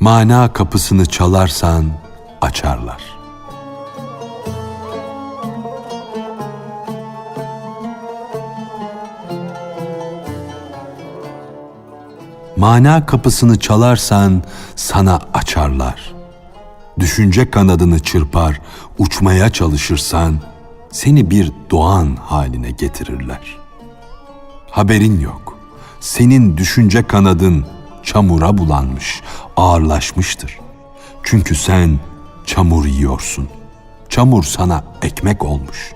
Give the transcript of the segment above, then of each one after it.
Mana kapısını çalarsan açarlar. Mana kapısını çalarsan sana açarlar. Düşünce kanadını çırpar, uçmaya çalışırsan seni bir doğan haline getirirler. Haberin yok. Senin düşünce kanadın çamura bulanmış, ağırlaşmıştır. Çünkü sen çamur yiyorsun. Çamur sana ekmek olmuş.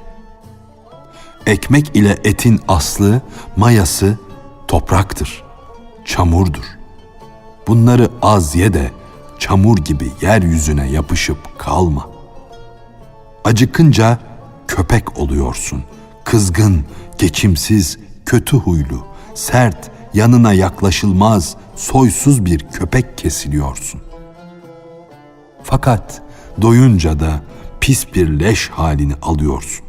Ekmek ile etin aslı, mayası topraktır, çamurdur. Bunları az ye de çamur gibi yeryüzüne yapışıp kalma. Acıkınca köpek oluyorsun. Kızgın, geçimsiz, kötü huylu, sert, yanına yaklaşılmaz, soysuz bir köpek kesiliyorsun. Fakat doyunca da pis bir leş halini alıyorsun.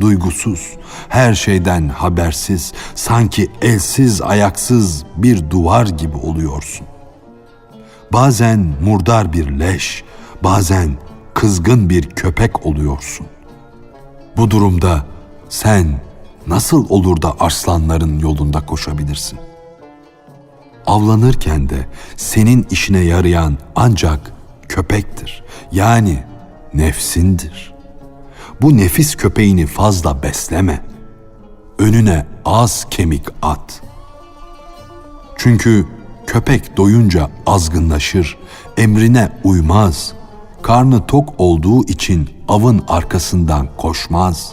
Duygusuz, her şeyden habersiz, sanki elsiz ayaksız bir duvar gibi oluyorsun. Bazen murdar bir leş, bazen kızgın bir köpek oluyorsun. Bu durumda sen nasıl olur da arslanların yolunda koşabilirsin? Avlanırken de senin işine yarayan ancak köpektir. Yani nefsindir. Bu nefis köpeğini fazla besleme. Önüne az kemik at. Çünkü köpek doyunca azgınlaşır, emrine uymaz. Karnı tok olduğu için avın arkasından koşmaz.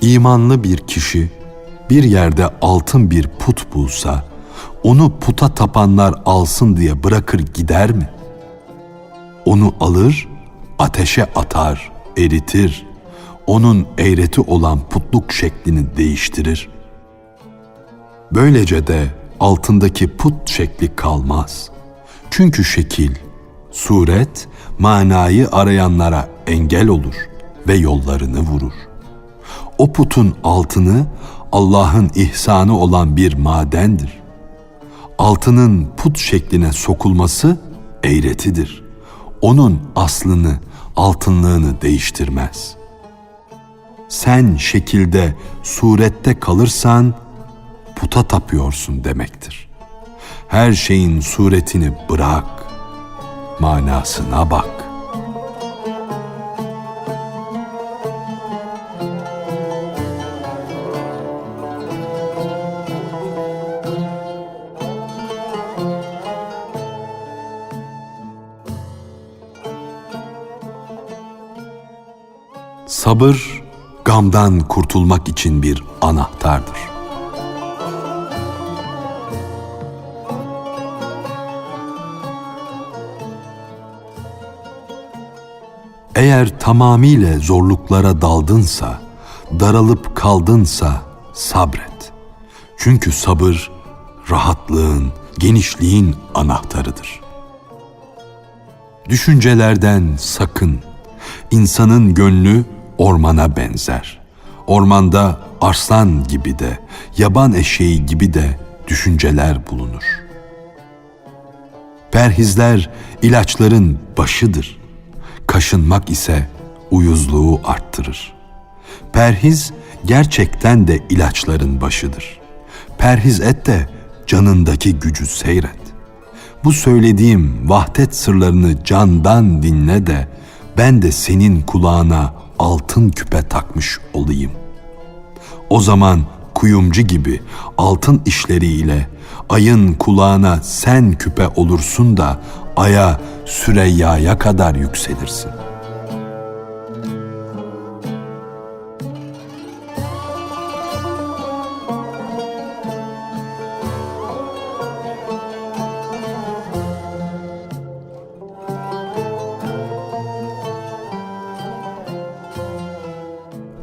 İmanlı bir kişi bir yerde altın bir put bulsa, onu puta tapanlar alsın diye bırakır gider mi? Onu alır, ateşe atar, eritir. Onun eğreti olan putluk şeklini değiştirir. Böylece de altındaki put şekli kalmaz. Çünkü şekil, suret, manayı arayanlara engel olur ve yollarını vurur. O putun altını Allah'ın ihsanı olan bir madendir. Altının put şekline sokulması eğretidir. Onun aslını, altınlığını değiştirmez. Sen şekilde, surette kalırsan puta tapıyorsun demektir. Her şeyin suretini bırak, manasına bak. Sabır, gamdan kurtulmak için bir anahtardır. Eğer tamamiyle zorluklara daldınsa, daralıp kaldınsa sabret. Çünkü sabır rahatlığın, genişliğin anahtarıdır. Düşüncelerden sakın. İnsanın gönlü ormana benzer. Ormanda arslan gibi de, yaban eşeği gibi de düşünceler bulunur. Perhizler ilaçların başıdır. Kaşınmak ise uyuzluğu arttırır. Perhiz gerçekten de ilaçların başıdır. Perhiz et de canındaki gücü seyret. Bu söylediğim vahdet sırlarını candan dinle de ben de senin kulağına altın küpe takmış olayım. O zaman kuyumcu gibi altın işleriyle ayın kulağına sen küpe olursun da aya Süreyya'ya kadar yükselirsin.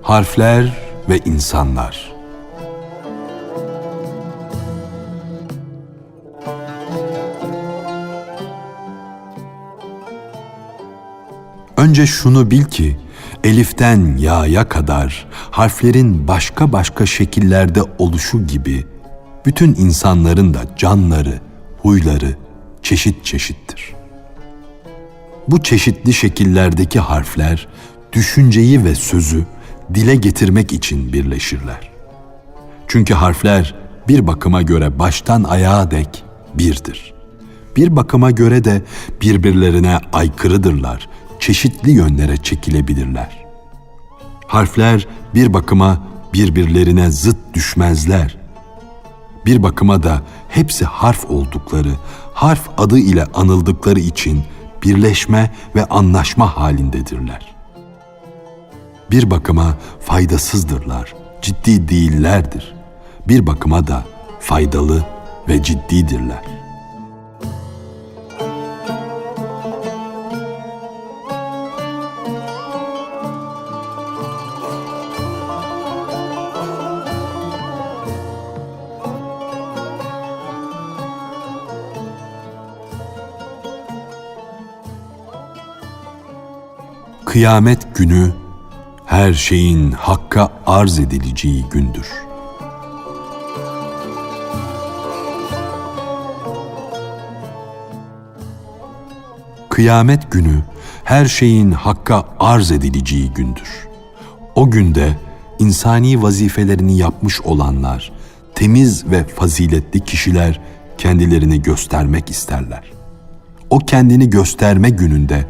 Harfler ve insanlar Önce şunu bil ki Eliften ya'ya kadar harflerin başka başka şekillerde oluşu gibi bütün insanların da canları, huyları çeşit çeşittir. Bu çeşitli şekillerdeki harfler düşünceyi ve sözü dile getirmek için birleşirler. Çünkü harfler bir bakıma göre baştan ayağa dek birdir. Bir bakıma göre de birbirlerine aykırıdırlar, çeşitli yönlere çekilebilirler. Harfler bir bakıma birbirlerine zıt düşmezler. Bir bakıma da hepsi harf oldukları, harf adı ile anıldıkları için birleşme ve anlaşma halindedirler. Bir bakıma faydasızdırlar, ciddi değillerdir. Bir bakıma da faydalı ve ciddidirler. Kıyamet günü her şeyin hakka arz edileceği gündür. Kıyamet günü her şeyin hakka arz edileceği gündür. O günde insani vazifelerini yapmış olanlar, temiz ve faziletli kişiler kendilerini göstermek isterler. O kendini gösterme gününde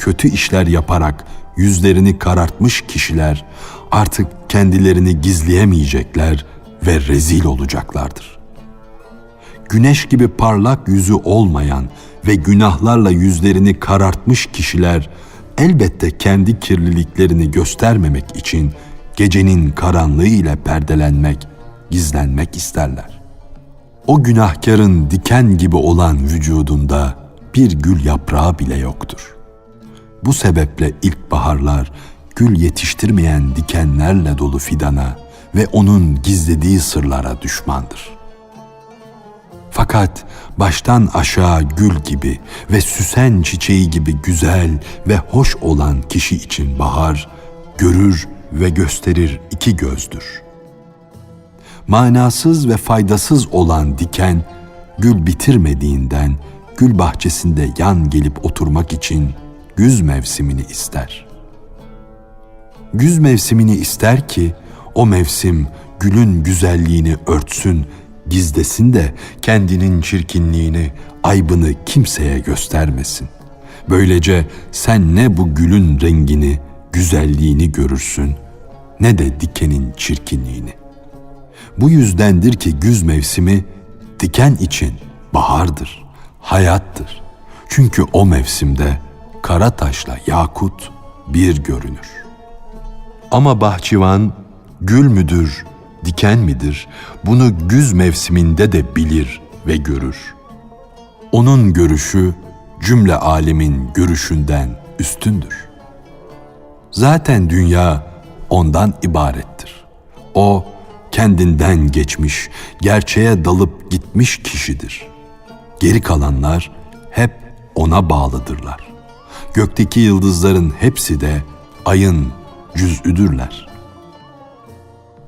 kötü işler yaparak yüzlerini karartmış kişiler artık kendilerini gizleyemeyecekler ve rezil olacaklardır. Güneş gibi parlak yüzü olmayan ve günahlarla yüzlerini karartmış kişiler elbette kendi kirliliklerini göstermemek için gecenin karanlığı ile perdelenmek, gizlenmek isterler. O günahkarın diken gibi olan vücudunda bir gül yaprağı bile yoktur.'' Bu sebeple ilkbaharlar gül yetiştirmeyen dikenlerle dolu fidana ve onun gizlediği sırlara düşmandır. Fakat baştan aşağı gül gibi ve süsen çiçeği gibi güzel ve hoş olan kişi için bahar görür ve gösterir iki gözdür. Manasız ve faydasız olan diken gül bitirmediğinden gül bahçesinde yan gelip oturmak için güz mevsimini ister. Güz mevsimini ister ki o mevsim gülün güzelliğini örtsün, gizlesin de kendinin çirkinliğini, aybını kimseye göstermesin. Böylece sen ne bu gülün rengini, güzelliğini görürsün ne de dikenin çirkinliğini. Bu yüzdendir ki güz mevsimi diken için bahardır, hayattır. Çünkü o mevsimde kara taşla yakut bir görünür. Ama bahçıvan gül müdür, diken midir bunu güz mevsiminde de bilir ve görür. Onun görüşü cümle alemin görüşünden üstündür. Zaten dünya ondan ibarettir. O kendinden geçmiş, gerçeğe dalıp gitmiş kişidir. Geri kalanlar hep ona bağlıdırlar gökteki yıldızların hepsi de ayın cüz'üdürler.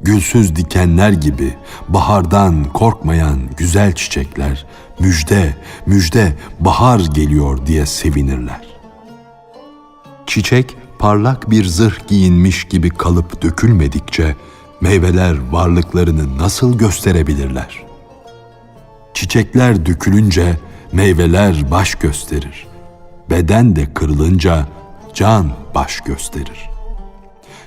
Gülsüz dikenler gibi bahardan korkmayan güzel çiçekler müjde, müjde bahar geliyor diye sevinirler. Çiçek parlak bir zırh giyinmiş gibi kalıp dökülmedikçe meyveler varlıklarını nasıl gösterebilirler? Çiçekler dökülünce meyveler baş gösterir beden de kırılınca can baş gösterir.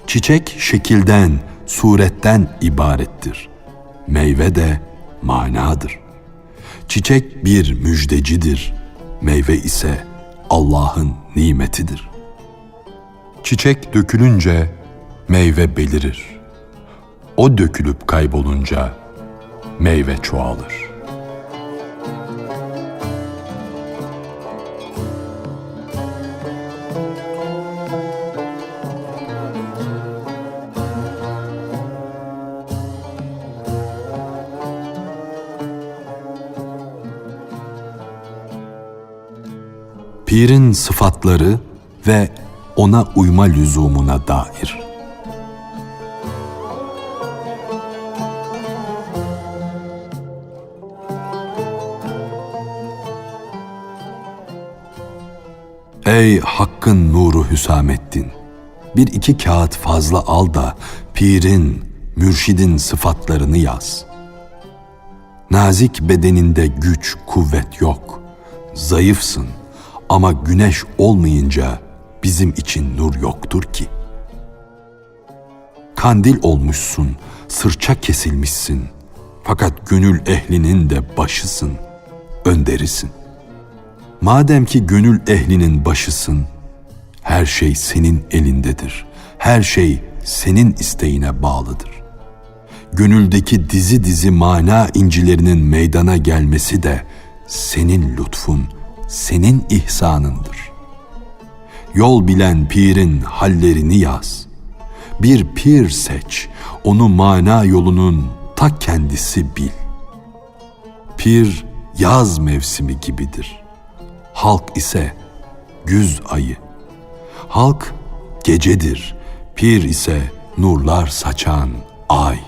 Çiçek şekilden, suretten ibarettir. Meyve de manadır. Çiçek bir müjdecidir. Meyve ise Allah'ın nimetidir. Çiçek dökülünce meyve belirir. O dökülüp kaybolunca meyve çoğalır.'' Pirin sıfatları ve ona uyma lüzumuna dair. Ey Hakk'ın nuru Hüsamettin! Bir iki kağıt fazla al da pirin, mürşidin sıfatlarını yaz. Nazik bedeninde güç, kuvvet yok. Zayıfsın ama güneş olmayınca bizim için nur yoktur ki. Kandil olmuşsun, sırça kesilmişsin. Fakat gönül ehlinin de başısın, önderisin. Madem ki gönül ehlinin başısın, her şey senin elindedir. Her şey senin isteğine bağlıdır. Gönüldeki dizi dizi mana incilerinin meydana gelmesi de senin lütfun, senin ihsanındır. Yol bilen pirin hallerini yaz. Bir pir seç, onu mana yolunun ta kendisi bil. Pir yaz mevsimi gibidir. Halk ise güz ayı. Halk gecedir, pir ise nurlar saçan ay.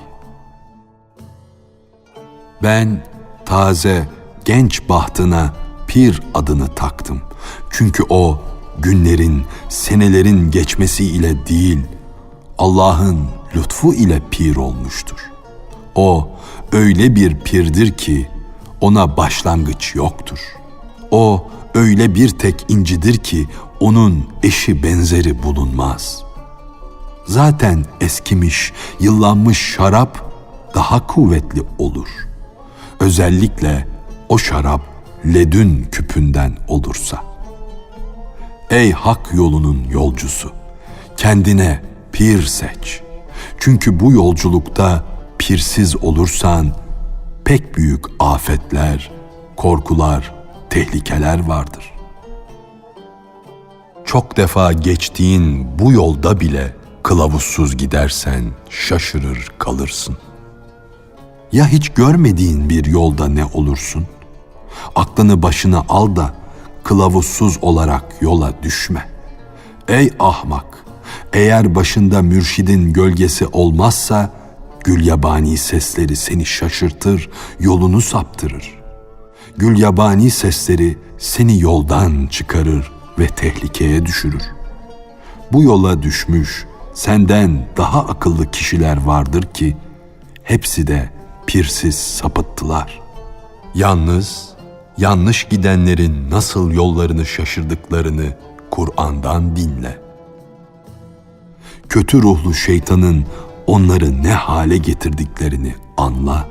Ben taze, genç bahtına pir adını taktım. Çünkü o günlerin, senelerin geçmesiyle değil, Allah'ın lütfu ile pir olmuştur. O öyle bir pirdir ki ona başlangıç yoktur. O öyle bir tek incidir ki onun eşi benzeri bulunmaz. Zaten eskimiş, yıllanmış şarap daha kuvvetli olur. Özellikle o şarap ledün küpünden olursa. Ey hak yolunun yolcusu, kendine pir seç. Çünkü bu yolculukta pirsiz olursan pek büyük afetler, korkular, tehlikeler vardır. Çok defa geçtiğin bu yolda bile kılavuzsuz gidersen şaşırır kalırsın. Ya hiç görmediğin bir yolda ne olursun? Aklını başına al da kılavuzsuz olarak yola düşme. Ey ahmak! Eğer başında mürşidin gölgesi olmazsa gül yabani sesleri seni şaşırtır, yolunu saptırır. Gül yabani sesleri seni yoldan çıkarır ve tehlikeye düşürür. Bu yola düşmüş senden daha akıllı kişiler vardır ki hepsi de pirsiz sapıttılar. Yalnız yanlış gidenlerin nasıl yollarını şaşırdıklarını Kur'an'dan dinle. Kötü ruhlu şeytanın onları ne hale getirdiklerini anla.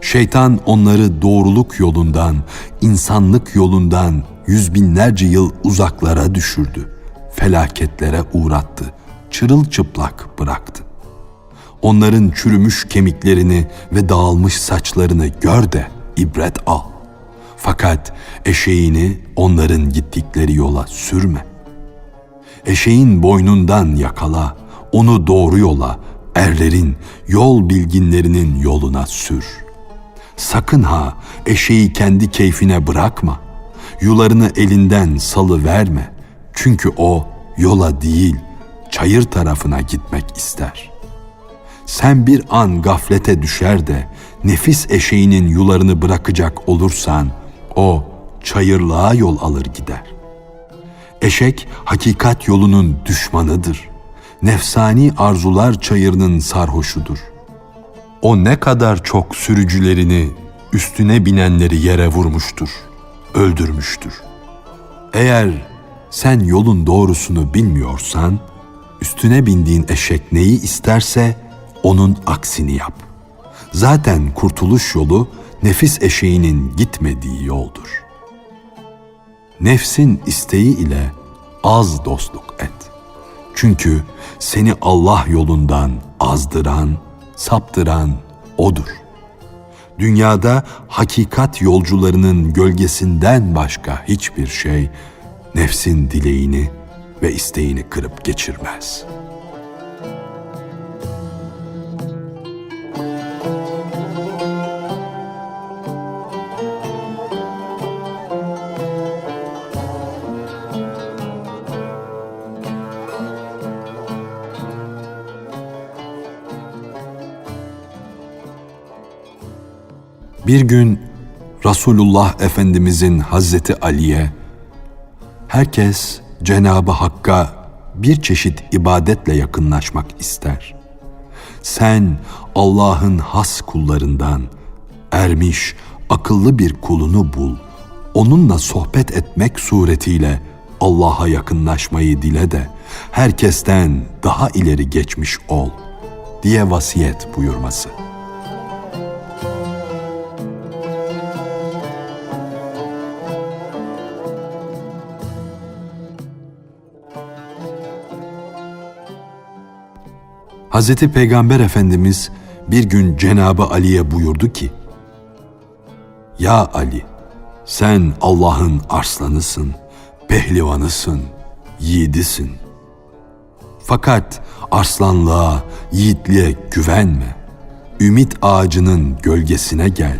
Şeytan onları doğruluk yolundan, insanlık yolundan yüz binlerce yıl uzaklara düşürdü. Felaketlere uğrattı, çırılçıplak bıraktı. Onların çürümüş kemiklerini ve dağılmış saçlarını gör de ibret al. Fakat eşeğini onların gittikleri yola sürme. Eşeğin boynundan yakala, onu doğru yola, erlerin, yol bilginlerinin yoluna sür. Sakın ha eşeği kendi keyfine bırakma. Yularını elinden salı verme. Çünkü o yola değil, çayır tarafına gitmek ister. Sen bir an gaflete düşer de nefis eşeğinin yularını bırakacak olursan o çayırlığa yol alır gider. Eşek hakikat yolunun düşmanıdır. Nefsani arzular çayırının sarhoşudur. O ne kadar çok sürücülerini, üstüne binenleri yere vurmuştur, öldürmüştür. Eğer sen yolun doğrusunu bilmiyorsan, üstüne bindiğin eşek neyi isterse onun aksini yap. Zaten kurtuluş yolu nefis eşeğinin gitmediği yoldur. Nefsin isteği ile az dostluk et. Çünkü seni Allah yolundan azdıran, saptıran odur. Dünyada hakikat yolcularının gölgesinden başka hiçbir şey nefsin dileğini ve isteğini kırıp geçirmez.'' Bir gün Resulullah Efendimizin Hazreti Ali'ye herkes Cenabı Hakk'a bir çeşit ibadetle yakınlaşmak ister. Sen Allah'ın has kullarından ermiş, akıllı bir kulunu bul. Onunla sohbet etmek suretiyle Allah'a yakınlaşmayı dile de herkesten daha ileri geçmiş ol diye vasiyet buyurması. Hz. Peygamber Efendimiz bir gün Cenabı Ali'ye buyurdu ki, Ya Ali, sen Allah'ın arslanısın, pehlivanısın, yiğidisin. Fakat arslanlığa, yiğitliğe güvenme. Ümit ağacının gölgesine gel,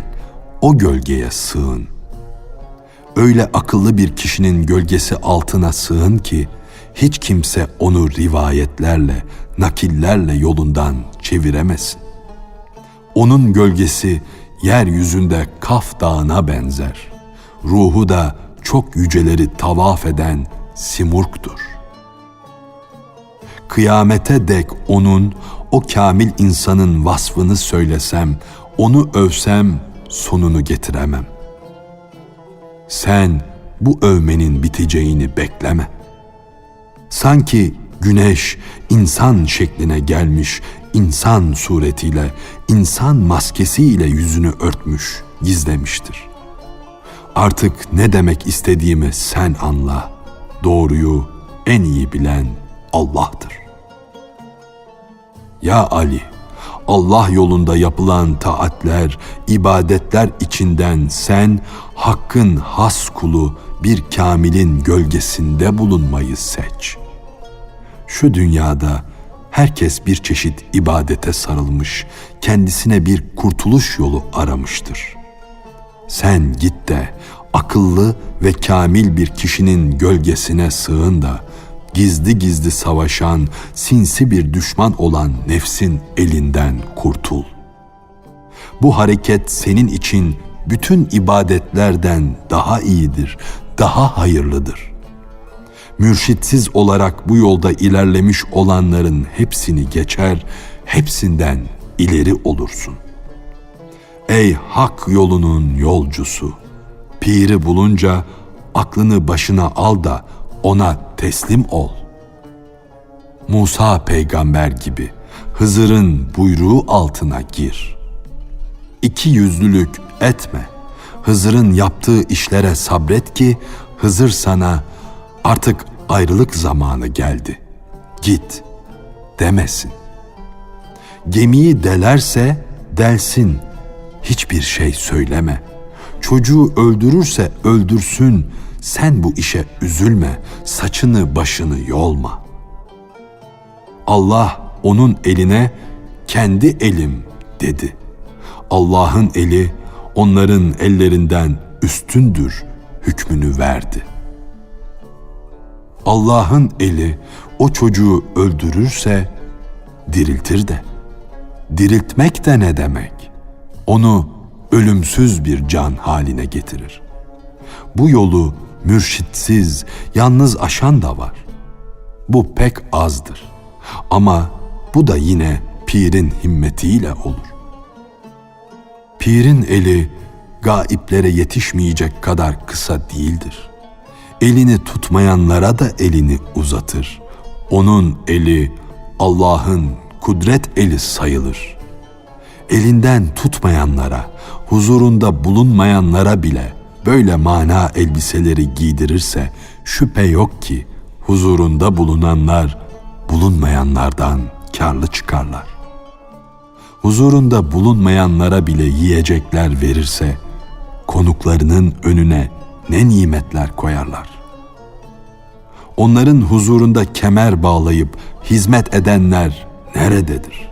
o gölgeye sığın. Öyle akıllı bir kişinin gölgesi altına sığın ki, hiç kimse onu rivayetlerle, nakillerle yolundan çeviremesin. Onun gölgesi yeryüzünde Kaf Dağı'na benzer. Ruhu da çok yüceleri tavaf eden Simurg'dur. Kıyamete dek onun, o kamil insanın vasfını söylesem, onu övsem sonunu getiremem. Sen bu övmenin biteceğini bekleme. Sanki güneş insan şekline gelmiş, insan suretiyle, insan maskesiyle yüzünü örtmüş, gizlemiştir. Artık ne demek istediğimi sen anla. Doğruyu en iyi bilen Allah'tır. Ya Ali, Allah yolunda yapılan taatler, ibadetler içinden sen hakkın has kulu bir kamilin gölgesinde bulunmayı seç. Şu dünyada herkes bir çeşit ibadete sarılmış, kendisine bir kurtuluş yolu aramıştır. Sen git de akıllı ve kamil bir kişinin gölgesine sığın da gizli gizli savaşan, sinsi bir düşman olan nefsin elinden kurtul. Bu hareket senin için bütün ibadetlerden daha iyidir, daha hayırlıdır. Mürşitsiz olarak bu yolda ilerlemiş olanların hepsini geçer, hepsinden ileri olursun. Ey hak yolunun yolcusu! Piri bulunca aklını başına al da ona teslim ol. Musa peygamber gibi Hızır'ın buyruğu altına gir. İki yüzlülük etme. Hızır'ın yaptığı işlere sabret ki Hızır sana artık ayrılık zamanı geldi. Git demesin. Gemiyi delerse delsin. Hiçbir şey söyleme. Çocuğu öldürürse öldürsün. Sen bu işe üzülme. Saçını başını yolma. Allah onun eline kendi elim dedi. Allah'ın eli onların ellerinden üstündür hükmünü verdi.'' Allah'ın eli o çocuğu öldürürse diriltir de. Diriltmek de ne demek? Onu ölümsüz bir can haline getirir. Bu yolu mürşitsiz, yalnız aşan da var. Bu pek azdır. Ama bu da yine pirin himmetiyle olur. Pirin eli gaiplere yetişmeyecek kadar kısa değildir.'' Elini tutmayanlara da elini uzatır. Onun eli Allah'ın kudret eli sayılır. Elinden tutmayanlara, huzurunda bulunmayanlara bile böyle mana elbiseleri giydirirse şüphe yok ki huzurunda bulunanlar bulunmayanlardan karlı çıkarlar. Huzurunda bulunmayanlara bile yiyecekler verirse konuklarının önüne ne nimetler koyarlar. Onların huzurunda kemer bağlayıp hizmet edenler nerededir?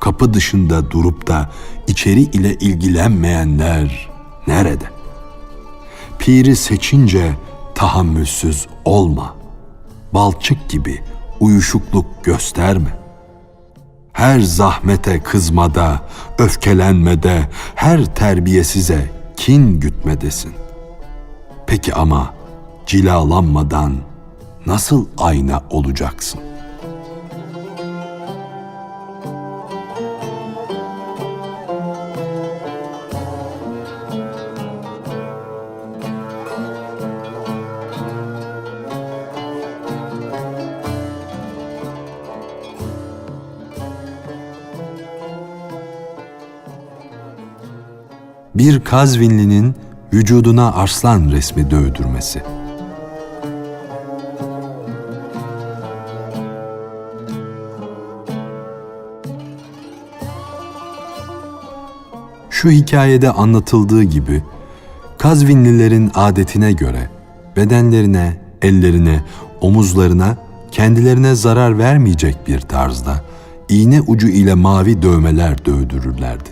Kapı dışında durup da içeri ile ilgilenmeyenler nerede? Piri seçince tahammülsüz olma. Balçık gibi uyuşukluk gösterme. her zahmete kızmada, öfkelenmede, her terbiyesize kin gütmedesin. Peki ama cilalanmadan nasıl ayna olacaksın? Bir Kazvinlinin vücuduna arslan resmi dövdürmesi. Şu hikayede anlatıldığı gibi Kazvinlilerin adetine göre bedenlerine, ellerine, omuzlarına kendilerine zarar vermeyecek bir tarzda iğne ucu ile mavi dövmeler dövdürürlerdi.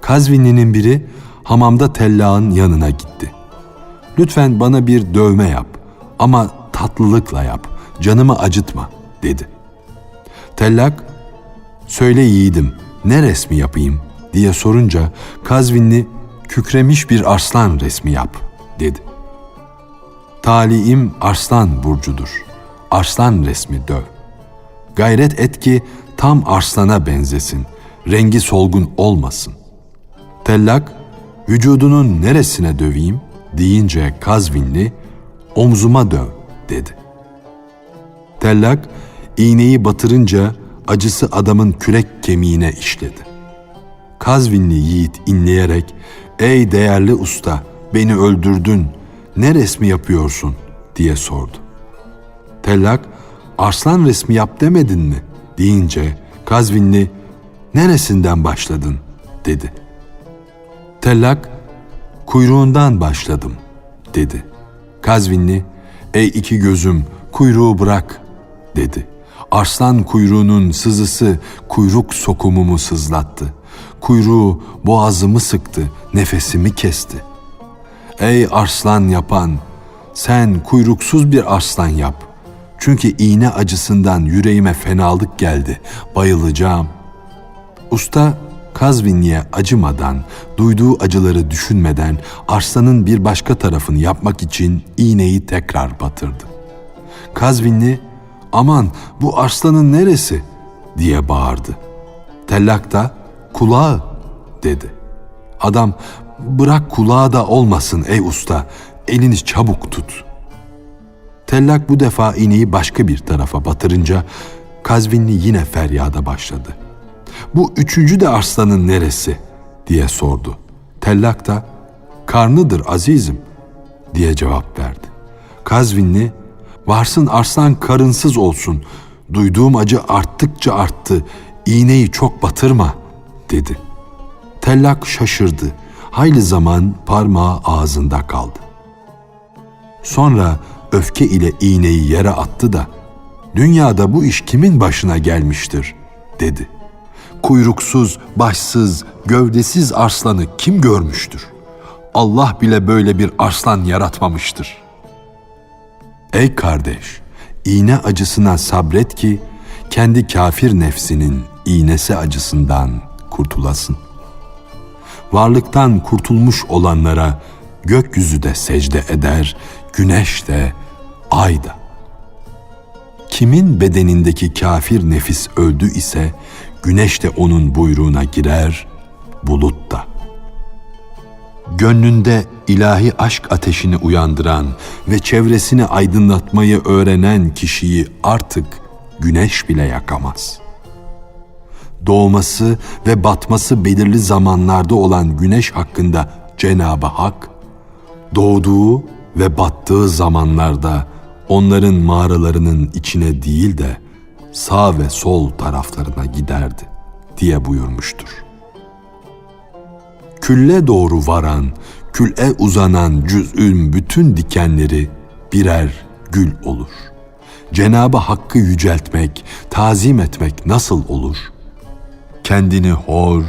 Kazvinli'nin biri hamamda tellağın yanına gitti. Lütfen bana bir dövme yap ama tatlılıkla yap, canımı acıtma dedi. Tellak, söyle yiğidim ne resmi yapayım diye sorunca Kazvinli kükremiş bir arslan resmi yap dedi. Taliim arslan burcudur. Arslan resmi döv. Gayret et ki tam arslana benzesin. Rengi solgun olmasın. Tellak, vücudunun neresine döveyim deyince Kazvinli, omzuma döv dedi. Tellak, iğneyi batırınca acısı adamın kürek kemiğine işledi. Kazvinli yiğit inleyerek, ''Ey değerli usta, beni öldürdün, ne resmi yapıyorsun?'' diye sordu. Tellak, ''Arslan resmi yap demedin mi?'' deyince Kazvinli, ''Neresinden başladın?'' dedi. Tellak, ''Kuyruğundan başladım.'' dedi. Kazvinli, ''Ey iki gözüm, kuyruğu bırak.'' dedi. Arslan kuyruğunun sızısı kuyruk sokumumu sızlattı. Kuyruğu boğazımı sıktı, nefesimi kesti. Ey arslan yapan, sen kuyruksuz bir arslan yap. Çünkü iğne acısından yüreğime fenalık geldi, bayılacağım. Usta Kazvinli'ye acımadan, duyduğu acıları düşünmeden arslanın bir başka tarafını yapmak için iğneyi tekrar batırdı. Kazvinli, aman bu arslanın neresi diye bağırdı. Tellak da kulağı dedi. Adam bırak kulağı da olmasın ey usta elini çabuk tut. Tellak bu defa iğneyi başka bir tarafa batırınca Kazvinli yine feryada başladı. Bu üçüncü de arslanın neresi diye sordu. Tellak da karnıdır azizim diye cevap verdi. Kazvinli varsın arslan karınsız olsun duyduğum acı arttıkça arttı iğneyi çok batırma dedi. Tellak şaşırdı. Hayli zaman parmağı ağzında kaldı. Sonra öfke ile iğneyi yere attı da dünyada bu iş kimin başına gelmiştir dedi. Kuyruksuz, başsız, gövdesiz arslanı kim görmüştür? Allah bile böyle bir arslan yaratmamıştır. Ey kardeş, iğne acısına sabret ki kendi kafir nefsinin iğnesi acısından kurtulasın. Varlıktan kurtulmuş olanlara gökyüzü de secde eder, güneş de, ay da. Kimin bedenindeki kafir nefis öldü ise güneş de onun buyruğuna girer, bulut da. Gönlünde ilahi aşk ateşini uyandıran ve çevresini aydınlatmayı öğrenen kişiyi artık güneş bile yakamaz. Doğması ve batması belirli zamanlarda olan güneş hakkında Cenab-ı Hak, doğduğu ve battığı zamanlarda onların mağaralarının içine değil de sağ ve sol taraflarına giderdi diye buyurmuştur. Külle doğru varan, küle uzanan cüz'ün bütün dikenleri birer gül olur. Cenabı Hakk'ı yüceltmek, tazim etmek nasıl olur? Kendini hor,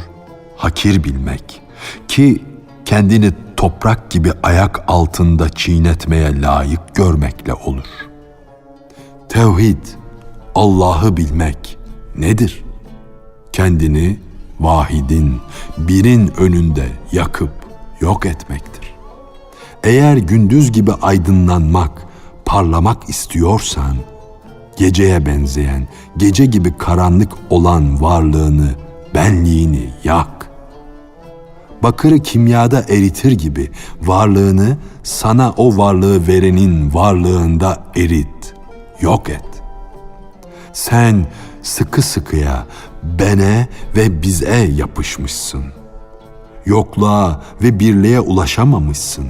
hakir bilmek ki kendini toprak gibi ayak altında çiğnetmeye layık görmekle olur. Tevhid, Allah'ı bilmek, nedir? Kendini vahidin, birin önünde yakıp yok etmektir. Eğer gündüz gibi aydınlanmak, parlamak istiyorsan, geceye benzeyen, gece gibi karanlık olan varlığını, benliğini yak. Bakırı kimyada eritir gibi varlığını sana o varlığı verenin varlığında erit, yok et. Sen sıkı sıkıya bene ve bize yapışmışsın. Yokluğa ve birliğe ulaşamamışsın.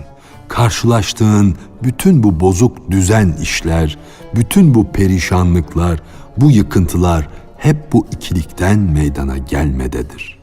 Karşılaştığın bütün bu bozuk düzen işler, bütün bu perişanlıklar, bu yıkıntılar hep bu ikilikten meydana gelmededir.